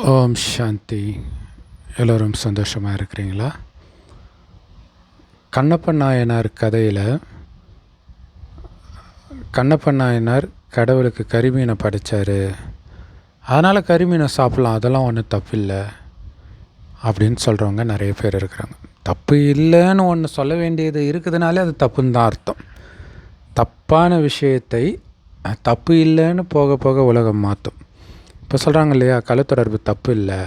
ஓம் சாந்தி. எல்லோரும் சந்தோஷமாக இருக்கிறீங்களா? கண்ணப்ப நாயனார் கதையில் கண்ணப்ப நாயனார் கடவுளுக்கு கரிமீனை படைச்சார். அதனால் கரிமீனை சாப்பிட்லாம் அதெல்லாம் ஒன்றும் தப்பு இல்லை அப்படின்னு சொல்கிறவங்க நிறைய பேர் இருக்கிறாங்க. தப்பு இல்லைன்னு ஒன்று சொல்ல வேண்டியது இருக்குதுனாலே அது தப்புன்னு தான் அர்த்தம். தப்பான விஷயத்தை தப்பு இல்லைன்னு போக போக உலகம் மாற்றும் இப்போ சொல்கிறாங்க இல்லையா கலத்தொடர்பு தப்பு இல்லை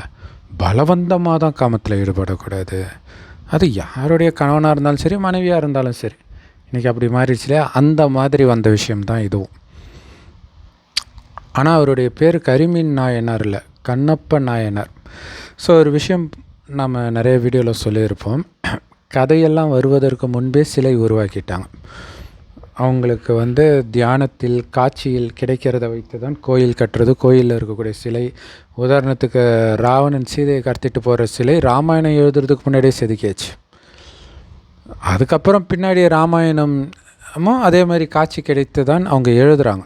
பலவந்தமாக தான் காமத்தில் ஈடுபடக்கூடாது. அது யாருடைய கணவனாக இருந்தாலும் சரி மனைவியாக இருந்தாலும் சரி. இன்றைக்கி அப்படி மாறிடுச்சு இல்லையா? அந்த மாதிரி வந்த விஷயம்தான் இதுவும் ஆனால் அவருடைய பேர் கரிமீன் நாயனார் இல்லை கண்ணப்ப நாயனார். ஸோ ஒரு விஷயம் நம்ம நிறைய வீடியோவில் சொல்லியிருப்போம். கதையெல்லாம் வருவதற்கு முன்பே சிலை உருவாக்கிட்டாங்க. அவங்களுக்கு வந்து தியானத்தில் காட்சியில் கிடைக்கிறத வைத்து தான் கோயில் கட்டுறது கோயிலில் இருக்கக்கூடிய சிலை. உதாரணத்துக்கு ராவணன் சீதையை கடத்திட்டு போகிற சிலை ராமாயணம் எழுதுறதுக்கு முன்னாடியே செதுக்கியாச்சு. அதுக்கப்புறம் பின்னாடி ராமாயணமும் அதே மாதிரி காட்சி கிடைத்து தான் அவங்க எழுதுகிறாங்க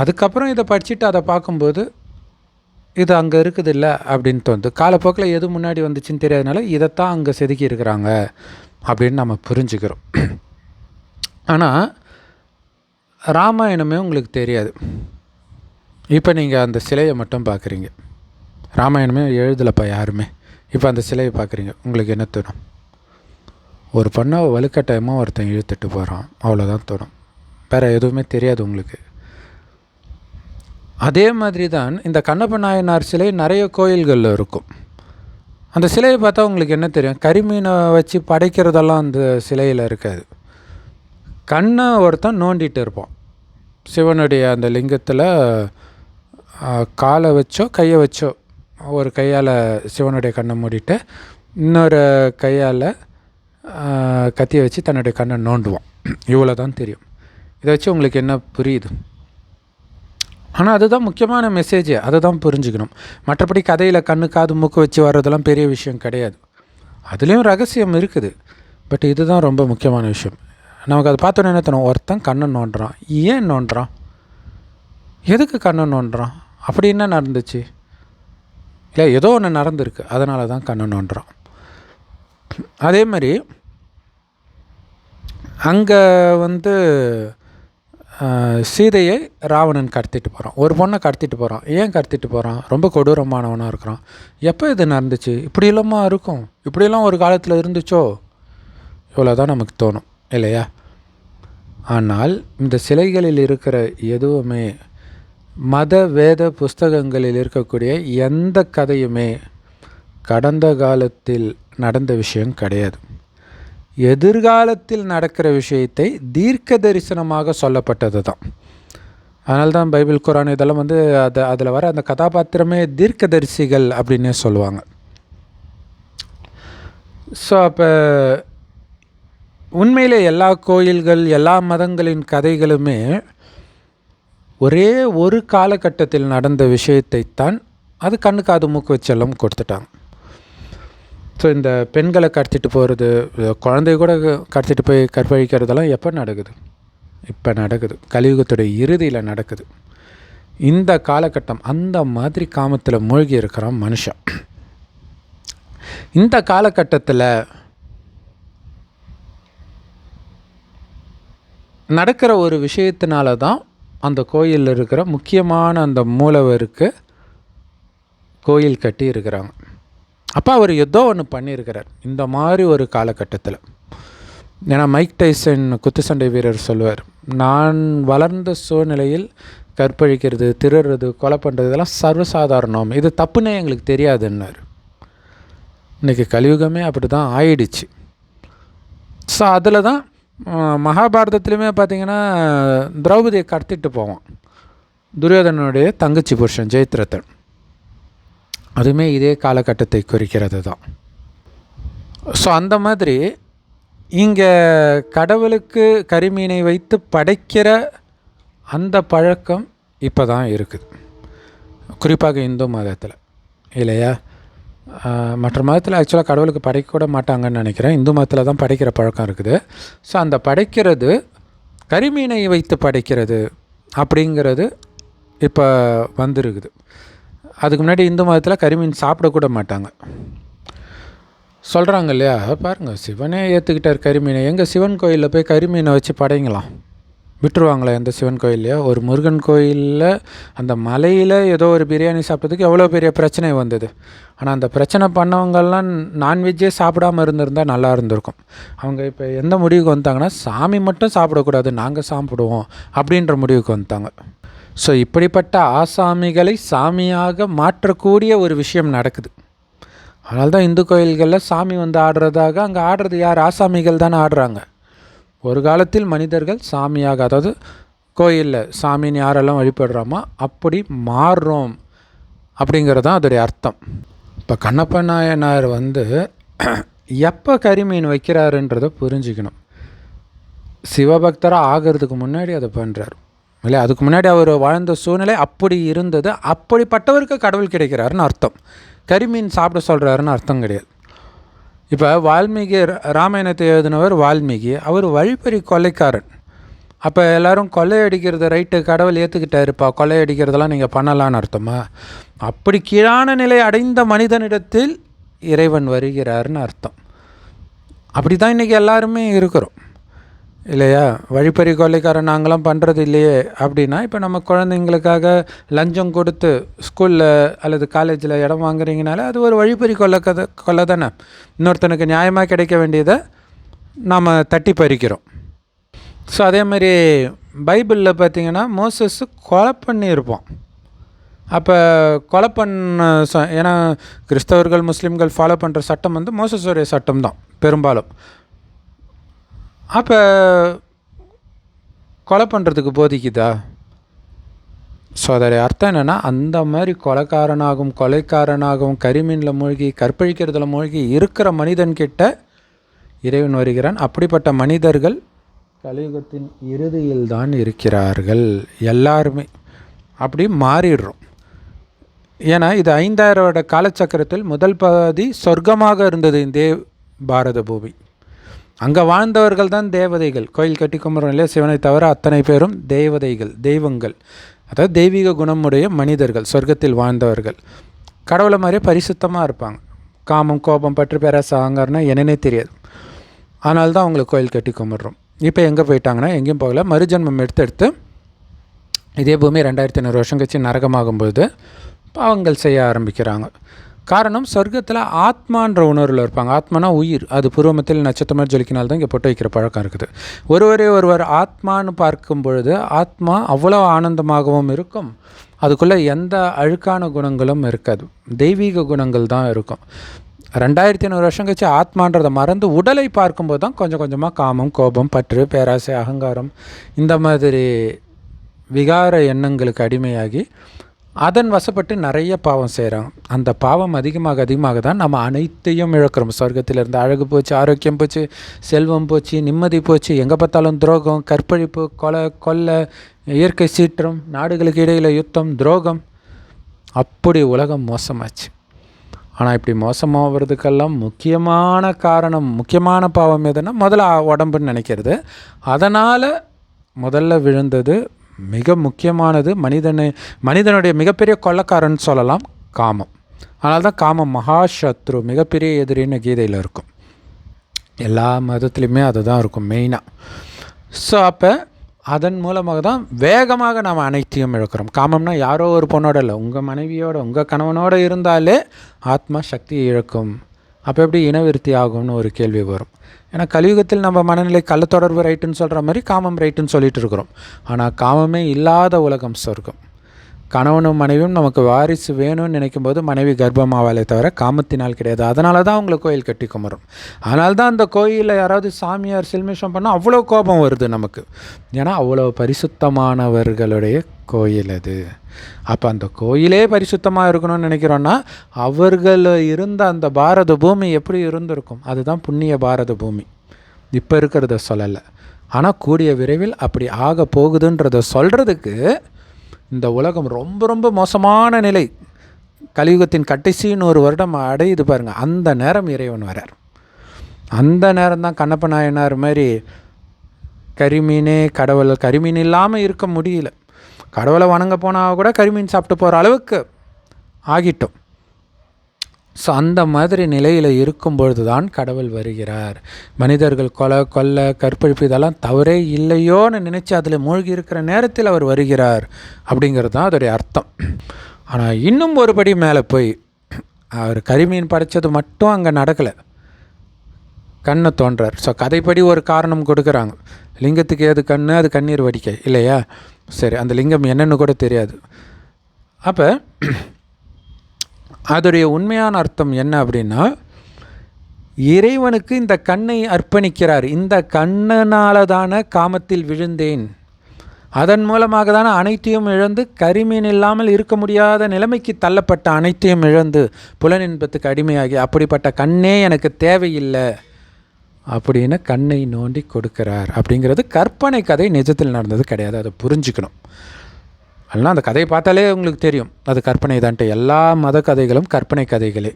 அதுக்கப்புறம் இதை படிச்சுட்டு அதை பார்க்கும்போது இது அங்கே இருக்குது இல்லை அப்படின்னு தோணுது. காலப்போக்கில் எது முன்னாடி வந்துச்சுன்னு தெரியாதனால இதைத்தான் அங்கே செதுக்கி இருக்கிறாங்க அப்படின்னு நம்ம புரிஞ்சுக்கிறோம். ஆனால் ராமாயணமே உங்களுக்கு தெரியாது. இப்போ நீங்கள் அந்த சிலையை மட்டும் பார்க்குறீங்க. ராமாயணமே எழுதலைப்பா யாருமே. இப்போ அந்த சிலையை பார்க்குறீங்க. உங்களுக்கு என்ன தோணும்? ஒரு பொண்ணை வலுக்கட்டாயமாக ஒருத்தன் இழுத்துட்டு போகிறான் அவ்வளோதான் தோணும். வேறு எதுவுமே தெரியாது உங்களுக்கு. அதே மாதிரி தான் இந்த கண்ணப்ப நாயனார் சிலை நிறைய கோயில்களில் இருக்கும். அந்த சிலையை பார்த்தா உங்களுக்கு என்ன தெரியும்? கரிமீனை வச்சு படைக்கிறதெல்லாம் அந்த சிலையில் இருக்காது. கண்ணை ஒருத்தன் நோண்டிகிட்டு இருப்பான். சிவனுடைய அந்த லிங்கத்தில் காலை வச்சோ கையை வச்சோ ஒரு கையால் சிவனுடைய கண்ணை மூடிட்டு இன்னொரு கையால் கத்தியை வச்சு தன்னுடைய கண்ணை நோண்டுவான். இவ்வளோ தான் தெரியும். இதை வச்சு உங்களுக்கு என்ன புரியுது? ஆனால் அதுதான் முக்கியமான மெசேஜ் அதை தான் புரிஞ்சுக்கணும். மற்றபடி கதையில் கண்ணு காது மூக்கு வச்சு வர்றதெல்லாம் பெரிய விஷயம் கிடையாது. அதுலேயும் ரகசியம் இருக்குது. பட் இதுதான் ரொம்ப முக்கியமான விஷயம். நமக்கு அதை பார்த்தோன்னே என்ன தோணும்? ஒருத்தன் கண்ணை நோண்டுறான். ஏன் நோண்டுறான்? எதுக்கு கண்ணை நோண்டுறான்? அப்படி என்ன நடந்துச்சு? இல்லை ஏதோ ஒன்று நடந்திருக்கு. அதனால தான் கண்ணை நோண்டுறான். அதே மாதிரி அங்கே வந்து சீதையை ராவணன் கடத்திட்டு போகிறான் ஒரு பொண்ணை கடத்திட்டு போகிறான் ஏன் கடத்திட்டு போகிறான் ரொம்ப கொடூரமானவனாக இருக்கிறான். எப்போ இது நடந்துச்சு? இப்படியெல்லாமா இருக்கும்? இப்படியெல்லாம் ஒரு காலத்தில் இருந்துச்சோ? இவ்வளோ தான் நமக்கு தோணும். இல்லையா? ஆனால் இந்த சிலைகளில் இருக்கிற எதுவுமே மத வேத புஸ்தகங்களில் இருக்கக்கூடிய எந்த கதையுமே கடந்த காலத்தில் நடந்த விஷயம் கிடையாது. எதிர்காலத்தில் நடக்கிற விஷயத்தை தீர்க்க தரிசனமாக சொல்லப்பட்டது தான். அதனால தான் பைபிள் குரான் இதெல்லாம் வந்து அதை அதில் வர அந்த கதாபாத்திரமே தீர்க்கதரிசிகள் அப்படின்னே சொல்லுவாங்க. ஸோ அப்போ உண்மையிலே எல்லா கோயில்கள் எல்லா மதங்களின் கதைகளுமே ஒரே ஒரு காலகட்டத்தில் நடந்த விஷயத்தைத்தான் அது கண்ணுக்கு அது மூக்கு வச்செல்லாம் கொடுத்துட்டாங்க. ஸோ இந்த பெண்களை கடத்திட்டு போகிறது குழந்தைய கூட கடத்திட்டு போய் கற்பழிக்கிறதெல்லாம் எப்போ நடக்குது? இப்போ நடக்குது. கலியுகத்துடைய இறுதியில் நடக்குது. இந்த காலகட்டம் அந்த மாதிரி காமத்தில் மூழ்கி இருக்கிறான் மனுஷன். இந்த காலகட்டத்தில் நடக்கிற ஒரு விஷயத்தினால தான் அந்த கோயிலில் இருக்கிற முக்கியமான அந்த மூலவருக்கு கோயில் கட்டி இருக்கிறாங்க. அப்போ அவர் ஏதோ ஒன்று பண்ணியிருக்கிறார். இந்த மாதிரி ஒரு காலகட்டத்தில். ஏன்னா மைக் டைசன் குத்துச்சண்டை வீரர் சொல்லுவார் நான் வளர்ந்த சூழ்நிலையில் கற்பழிக்கிறது திருடுறது கொலை பண்ணுறது இதெல்லாம் சர்வசாதாரணம். இது தப்புன்னே எங்களுக்கு தெரியாதுன்னார். இன்றைக்கி கலியுகமே அப்படி தான் ஆயிடுச்சு. ஸோ அதில் தான் மகாபாரதத்துலேயுமே பார்த்திங்கன்னா திரௌபதியை கடத்திட்டு போவான். துரியோதனுடைய தங்கச்சி புருஷன் ஜெயத்ரதன். அதுவுமே இதே காலகட்டத்தை குறிக்கிறது தான். ஸோ அந்த மாதிரி இங்கே கடவுளுக்கு கரிமீனை வைத்து படைக்கிற அந்த பழக்கம் இப்போ தான் இருக்குது. குறிப்பாக இந்து மதத்தில். இல்லையா? மற்ற மதத்தில் ஆக்சுவலாக கடவுளுக்கு படைக்கக்கூட மாட்டாங்கன்னு நினைக்கிறேன். இந்து மதத்தில் தான் படைக்கிற பழக்கம் இருக்குது. ஸோ அந்த படைக்கிறது கரிமீனை வைத்து படைக்கிறது அப்படிங்கிறது இப்போ வந்துருக்குது. அதுக்கு முன்னாடி இந்து மதத்தில் கரிமீன் சாப்பிடக்கூட மாட்டாங்க. சொல்கிறாங்க இல்லையா? பாருங்கள் சிவனே ஏற்றுக்கிட்டார் கரிமீனை. எங்கள் சிவன் கோயிலில் போய் கரிமீனை வச்சு படைங்களாம். விட்டுருவாங்களே அந்த சிவன் கோயில்லையோ? ஒரு முருகன் கோயிலில் அந்த மலையில் ஏதோ ஒரு பிரியாணி சாப்பிட்டதுக்கு எவ்வளோ பெரிய பிரச்சனை வந்தது. ஆனால் அந்த பிரச்சனை பண்ணவங்கெல்லாம் நான்வெஜ்ஜே சாப்பிடாம இருந்திருந்தால் நல்லா இருந்திருக்கும். அவங்க இப்போ எந்த முடிவுக்கு வந்தாங்கன்னா சாமி மட்டும் சாப்பிடக்கூடாது நாங்கள் சாப்பிடுவோம் அப்படின்ற முடிவுக்கு வந்துட்டாங்க. ஸோ இப்படிப்பட்ட ஆசாமிகளை சாமியாக மாற்றக்கூடிய ஒரு விஷயம் நடக்குது. அதனால்தான் இந்து கோயில்களில் சாமி வந்து ஆடுறதாக அங்கே ஆடுறது யார்? ஆசாமிகள் தானே ஆடுறாங்க. ஒரு காலத்தில் மனிதர்கள் சாமியாக அதாவது கோயிலில் சாமின்னு யாரெல்லாம் வழிபடுறோமோ அப்படி மாறுறோம் அப்படிங்கிறது தான் அதோடைய அர்த்தம். இப்போ கண்ணப்ப நாயனார் வந்து எப்போ கரிமீன் வைக்கிறாருன்றதை புரிஞ்சுக்கணும். சிவபக்தராக ஆகிறதுக்கு முன்னாடி அதை பண்ணுறார் இல்லை அதுக்கு முன்னாடி அவர் வாழ்ந்த சூழ்நிலை அப்படி இருந்தது. அப்படிப்பட்டவருக்கு கடவுள் கிடைக்கிறாருன்னு அர்த்தம். கரிமீன் சாப்பிட சொல்கிறாருன்னு அர்த்தம் கிடையாது. இப்போ வால்மீகி ராமாயணத்தை எழுதினவர் வால்மீகி. அவர் வழிப்பறி கொலைக்காரன். அப்போ எல்லோரும் கொள்ளையடிக்கிறது ரைட்டு கடவுள் ஏற்றுக்கிட்டாருப்பா கொள்ளையடிக்கிறதெல்லாம் நீங்கள் பண்ணலான்னு அர்த்தமா? அப்படி கீழான நிலை அடைந்த மனிதனிடத்தில் இறைவன் வருகிறார்னு அர்த்தம். அப்படி தான் இன்றைக்கி எல்லாருமே இருக்கிறோம். இல்லையா? வழிப்பறி கொலைக்காரன் நாங்களாம் பண்ணுறது இல்லையே அப்படின்னா இப்போ நம்ம குழந்தைங்களுக்காக லஞ்சம் கொடுத்து ஸ்கூலில் அல்லது காலேஜில் இடம் வாங்குறீங்கனால அது ஒரு வழிப்பறி கொலை கதை கொலை தானே. இன்னொருத்தனுக்கு நியாயமாக கிடைக்க வேண்டியதை நாம் தட்டி பறிக்கிறோம். ஸோ அதே மாதிரி பைபிளில் பார்த்திங்கன்னா மோசஸ் கொலை பண்ணியிருப்போம் அப்போ கொலை பண்ண ச ஏன்னா கிறிஸ்தவர்கள் முஸ்லீம்கள் ஃபாலோ பண்ணுற சட்டம் வந்து மோசஸுடைய சட்டம் தான் பெரும்பாலும். அப்போ கொலை பண்ணுறதுக்கு போதிக்குதா? ஸோ அதோடைய அர்த்தம் என்னென்னா அந்த மாதிரி கொலைக்காரனாகவும் கொலைக்காரனாகவும் கரிமீனில் மூழ்கி கற்பழிக்கிறதுல மூழ்கி இருக்கிற மனிதன்கிட்ட இறைவன் வருகிறான். அப்படிப்பட்ட மனிதர்கள் கலியுகத்தின் இறுதியில் தான் இருக்கிறார்கள். எல்லாருமே அப்படி மாறிடுறோம். ஏன்னா இது ஐந்தாயிரம் வருட காலச்சக்கரத்தில் முதல் பாதி சொர்க்கமாக இருந்தது இந்த பாரத பூமி. அங்கே வாழ்ந்தவர்கள் தான் தேவதைகள். கோயில் கட்டி கும்பிட்றோம் இல்லையா சிவனை தவிர அத்தனை பேரும் தேவதைகள் தெய்வங்கள். அதாவது தெய்வீக குணமுடைய மனிதர்கள் சொர்க்கத்தில் வாழ்ந்தவர்கள். கடவுளை மாதிரியே பரிசுத்தமாக இருப்பாங்க. காமம் கோபம் பற்று பேராச ஆங்கார்னா என்னன்னே தெரியாது. அதனால தான் அவங்களுக்கு கோயில் கட்டி கும்பிட்றோம். இப்போ எங்கே போயிட்டாங்கன்னா எங்கேயும் போகல. மறுஜன்மம் எடுத்து எடுத்து இதே பூமி ரெண்டாயிரத்தி ஐநூறு வருஷம் கழிச்சு நரகமாகும்போது பாவங்கள் செய்ய ஆரம்பிக்கிறாங்க. காரணம் சொர்க்கத்தில் ஆத்மான்ற உணர்வில் இருப்பாங்க. ஆத்மானா உயிர். அது பூர்வமத்தில் நட்சத்திரமாக ஜொலிக்கினால் தான் இங்கே பொட்டு வைக்கிற பழக்கம் இருக்குது. ஒருவரே ஒருவர் ஆத்மான்னு பார்க்கும் பொழுது ஆத்மா அவ்வளோ ஆனந்தமாகவும் இருக்கும். அதுக்குள்ளே எந்த அழுக்கான குணங்களும் இருக்காது. தெய்வீக குணங்கள் தான் இருக்கும். ரெண்டாயிரத்தி ஐநூறு வருஷம் கழிச்சு ஆத்மான்றதை மறந்து உடலை பார்க்கும்போது தான் கொஞ்சம் கொஞ்சமாக காமம் கோபம் பற்று பேராசை அகங்காரம் இந்த மாதிரி விகார எண்ணங்களுக்கு அடிமையாகி அதன் வசப்பட்டு நிறைய பாவம் செய்கிறோம் அந்த பாவம் அதிகமாக அதிகமாக தான் நம்ம அனைத்தையும் இழக்கிறோம். சொர்க்கத்திலிருந்து அழகு போச்சு ஆரோக்கியம் போச்சு செல்வம் போச்சு நிம்மதி போச்சு எங்கே பார்த்தாலும் துரோகம் கற்பழிப்பு கொலை கொள்ளை இயற்கை சீற்றம் நாடுகளுக்கு இடையில் யுத்தம் துரோகம். அப்படி உலகம் மோசமாச்சு. ஆனால் இப்படி மோசமாகிறதுக்கெல்லாம் முக்கியமான காரணம் முக்கியமான பாவம் எதுன்னா முதல்ல உடம்புன்னு நினைக்கிறது. அதனால் முதல்ல விழுந்தது மிக முக்கியமானது மனிதனை மனிதனுடைய மிகப்பெரிய கொள்ளக்காரன் சொல்லலாம் காமம். அதனால தான் காமம் மகாசத்ரு மிகப்பெரிய எதிரின்னு கீதையில் இருக்கும். எல்லா மதத்துலேயுமே அதுதான் இருக்கும் மெயினாக ஸோ அப்போ அதன் மூலமாக தான் வேகமாக நாம் அனைத்தையும் இழக்கிறோம். காமம்னா யாரோ ஒரு பொண்ணோட இல்லை உங்கள் மனைவியோட உங்கள் கணவனோடு இருந்தாலே ஆத்மா சக்தி இழக்கும். அப்போ எப்படி இனவிருத்தி ஆகும்னு ஒரு கேள்வி வரும். ஏன்னா கலியுகத்தில் நம்ம மனநிலை கள்ளத்தொடர்பு ரைட்டுன்னு சொல்கிற மாதிரி காமம் ரைட்டுன்னு சொல்லிட்டு இருக்கிறோம். ஆனால் காமமே இல்லாத உலகம் சொர்க்கம். கணவனும் மனைவியும் நமக்கு வாரிசு வேணும்னு நினைக்கும் போது மனைவி கர்ப்பமாவாலே தவிர காமத்தினால் கிடையாது. அதனால தான் அவங்களை கோயில் கட்டி குமரும் அதனால தான் அந்த கோயிலில் யாராவது சாமியார் சில்மிஷம் பண்ணால் அவ்வளோ கோபம் வருது நமக்கு. ஏன்னா அவ்வளோ பரிசுத்தமானவர்களுடைய கோயில் அது. அப்போ அந்த கோயிலே பரிசுத்தமாக இருக்கணும்னு நினைக்கிறோன்னா அவர்கள் இருந்த அந்த பாரத பூமி எப்படி இருந்திருக்கும்? அதுதான் புண்ணிய பாரத பூமி. இப்போ இருக்கிறத சொல்லலை. ஆனால் கூடிய விரைவில் அப்படி ஆக போகுதுன்றத சொல்கிறதுக்கு இந்த உலகம் ரொம்ப ரொம்ப மோசமான நிலை. கலியுகத்தின் கடைசின்னு ஒரு வருடம் அடையுது பாருங்கள் அந்த நேரம் இறைவன் வரார். அந்த நேரம் தான் கண்ணப்ப நாயனார் மாதிரி கரிமீனே கடவுள் கரிமீன் இல்லாமல் இருக்க முடியல. கடவுளை வணங்க போனால் கூட கரிமீன் சாப்பிட்டு போகிற அளவுக்கு ஆகிட்டோம். ஸோ அந்த மாதிரி நிலையில் இருக்கும் பொழுது தான் கடவுள் வருகிறார். மனிதர்கள் கொலை கொள்ளை கற்பழிப்பு இதெல்லாம் தவறே இல்லையோன்னு நினச்சி அதில் மூழ்கி இருக்கிற நேரத்தில் அவர் வருகிறார் அப்படிங்கிறது தான் அதோடைய அர்த்தம். ஆனால் இன்னும் ஒருபடி மேலே போய் அவர் கரிமீன் படைச்சது மட்டும் அங்கே நடக்கலை. கண்ணை தோன்றார். ஸோ கதைப்படி ஒரு காரணம் கொடுக்குறாங்க. லிங்கத்துக்கு ஏது கண்ணு அது கண்ணீர் வடிக்க இல்லையா? சரி அந்த லிங்கம் என்னன்னு கூட தெரியாது. அப்போ அதோடைய உண்மையான அர்த்தம் என்ன அப்படின்னா இறைவனுக்கு இந்த கண்ணை அர்ப்பணிக்கிறார். இந்த கண்ணனால தான காமத்தில் விழுந்தேன். அதன் மூலமாக தானே அனைத்தையும் இழந்து கரிமீன் இல்லாமல் இருக்க முடியாத நிலைமைக்கு தள்ளப்பட்ட அனைத்தையும் இழந்து புலனின்பத்துக்கு அடிமையாகி அப்படிப்பட்ட கண்ணே எனக்கு தேவையில்லை அப்படின்னு கண்ணை நோண்டி கொடுக்கிறார். அப்படிங்கிறது கற்பனை கதை நிஜத்தில் நடந்தது கிடையாது. அதை புரிஞ்சுக்கணும். அதெல்லாம் அந்த கதையை பார்த்தாலே உங்களுக்கு தெரியும். அது கற்பனை தான்ட்டு. எல்லா மத கதைகளும் கற்பனை கதைகளே.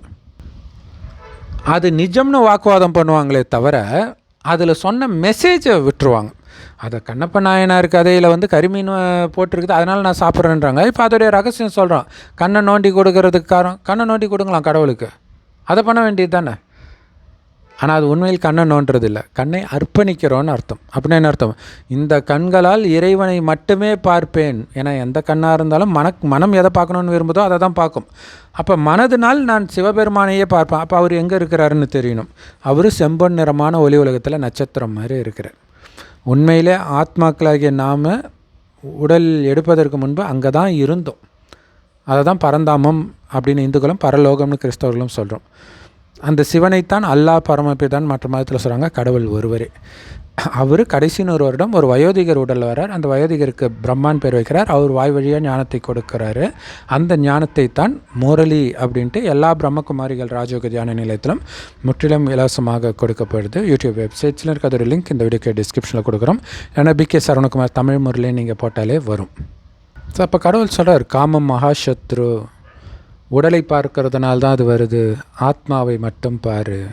அது நிஜம்னு வாக்குவாதம் பண்ணுவாங்களே தவிர அதில் சொன்ன மெசேஜை விட்டுருவாங்க. அதை கண்ணப்ப நாயனார் கதையில் வந்து கரிமீன் போட்டிருக்குது. அதனால் நான் சாப்பிட்றேன்றாங்க. இப்போ அதோடைய ரகசியம் சொல்கிறோம் கண்ணை நோண்டி கொடுக்கறதுக்கு காரணம் கண்ணை நோண்டி கொடுங்களாம் கடவுளுக்கு. அதை பண்ண வேண்டியது தானே? ஆனால் அது உண்மையில் கண்ணை நோன்றதில்லை இல்லை கண்ணை அர்ப்பணிக்கிறோன்னு அர்த்தம். அப்படின்னு என்ன அர்த்தம்? இந்த கண்களால் இறைவனை மட்டுமே பார்ப்பேன் ஏன்னா எந்த கண்ணாக இருந்தாலும் மனக் மனம் எதை பார்க்கணுன்னு விரும்புதோ அதை தான் பார்க்கும். அப்போ மனதினால் நான் சிவபெருமானையே பார்ப்பேன். அப்போ அவர் எங்கே இருக்கிறாருன்னு தெரியணும். அவர் செம்பொன் நிறமான ஒளி உலகத்தில் நட்சத்திரம் மாதிரி இருக்கிறார். உண்மையிலே ஆத்மாக்களாகிய நாம் உடல் எடுப்பதற்கு முன்பு அங்கே தான் இருந்தோம். அதை தான் பரந்தாமம் அப்படின்னு இந்துக்களும் பரலோகம்னு கிறிஸ்தவர்களும் சொல்கிறோம் அந்த சிவனைத்தான் அல்லாஹ் பரமபிதான் மற்ற மதத்தில் சொல்கிறாங்க கடவுள் ஒருவரே. அவர் கடைசின்னு ஒரு வருடம் ஒரு வயோதிகர் உடல் வரார் அந்த வயோதிகருக்கு பிரம்மான் பேர் வைக்கிறார். அவர் வாய் வழியாக ஞானத்தை கொடுக்கிறாரு. அந்த ஞானத்தை தான் முரளி அப்படின்ட்டு எல்லா பிரம்மகுமாரிகள் ராஜயோக தியான நிலையத்திலும் முற்றிலும் இலவசமாக கொடுக்கப்படுது. யூடியூப் வெப்சைட்ஸில் இருக்க. அதோட லிங்க் இந்த வீடியோக்கு டிஸ்கிரிப்ஷனில் கொடுக்குறோம். ஏன்னா பி கே சரவணகுமார் தமிழ் முரளி நீங்கள் போட்டாலே வரும். ஸோ அப்போ கடவுள் சொல்கிறார் காமம் மகாசத்ரு உடலை பார்க்கறதுனால தான் அது வருது. ஆத்மாவை மட்டும் பாரு.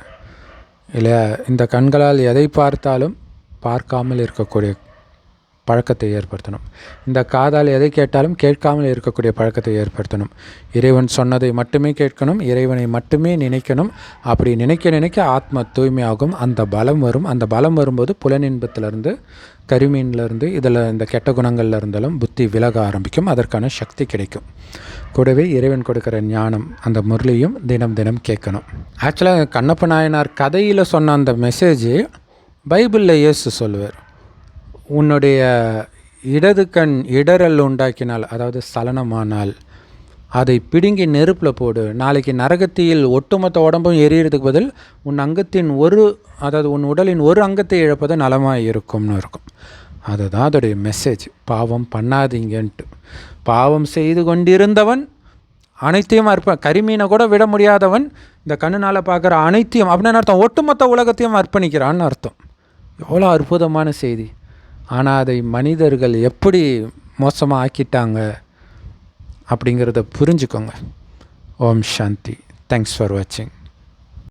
இல்லையா? இந்த கண்களால் எதை பார்த்தாலும் பார்க்காமல் இருக்கக்கூடிய பழக்கத்தை ஏற்படுத்தணும். இந்த காதால் எதை கேட்டாலும் கேட்காமல் இருக்கக்கூடிய பழக்கத்தை ஏற்படுத்தணும். இறைவன் சொன்னதை மட்டுமே கேட்கணும் இறைவனை மட்டுமே நினைக்கணும். அப்படி நினைக்க நினைக்க ஆத்ம தூய்மையாகும் அந்த பலம் வரும். அந்த பலம் வரும்போது புலனின்பத்திலிருந்து கருமீன்லேருந்து இதில் இந்த கெட்ட குணங்கள்ல இருந்தாலும் புத்தி விலக ஆரம்பிக்கும் அதற்கான சக்தி கிடைக்கும். கூடவே இறைவன் கொடுக்குற ஞானம் அந்த முரளியும் தினம் தினம் கேட்கணும். ஆக்சுவலாக கண்ணப்ப நாயனார் கதையில் சொன்ன அந்த மெசேஜ் பைபிளில் இயேசு சொல்லுவார். உன்னுடைய இடது கண் இடரல் உண்டாக்கினால் அதாவது சலனமானால் அதை பிடுங்கி நெருப்பில் போடு. நாளைக்கு நரகத்தியில் ஒட்டுமொத்த உடம்பும் எரியறதுக்கு பதில் உன் அங்கத்தின் ஒரு அதாவது உன் உடலின் ஒரு அங்கத்தை இழப்பது நலமாக இருக்கும்னு இருக்கும். அதுதான் அதோடைய மெசேஜ் பாவம் பண்ணாதீங்கன்ட்டு. பாவம் செய்து கொண்டிருந்தவன் அனைத்தையும் அர்ப்ப கரிமீனை கூட விட முடியாதவன் இந்த கண்ணுனால் பார்க்குற அனைத்தையும் அப்படின்னு அர்த்தம் ஒட்டுமொத்த உலகத்தையும் அர்ப்பணிக்கிறான்னு அர்த்தம். எவ்வளோ அற்புதமான செய்தி. ஆனால் அதை மனிதர்கள் எப்படி மோசமாக ஆக்கிட்டாங்க அப்படிங்கிறத புரிஞ்சுக்கோங்க. ஓம் சாந்தி. தேங்க்ஸ் ஃபார் வாட்சிங்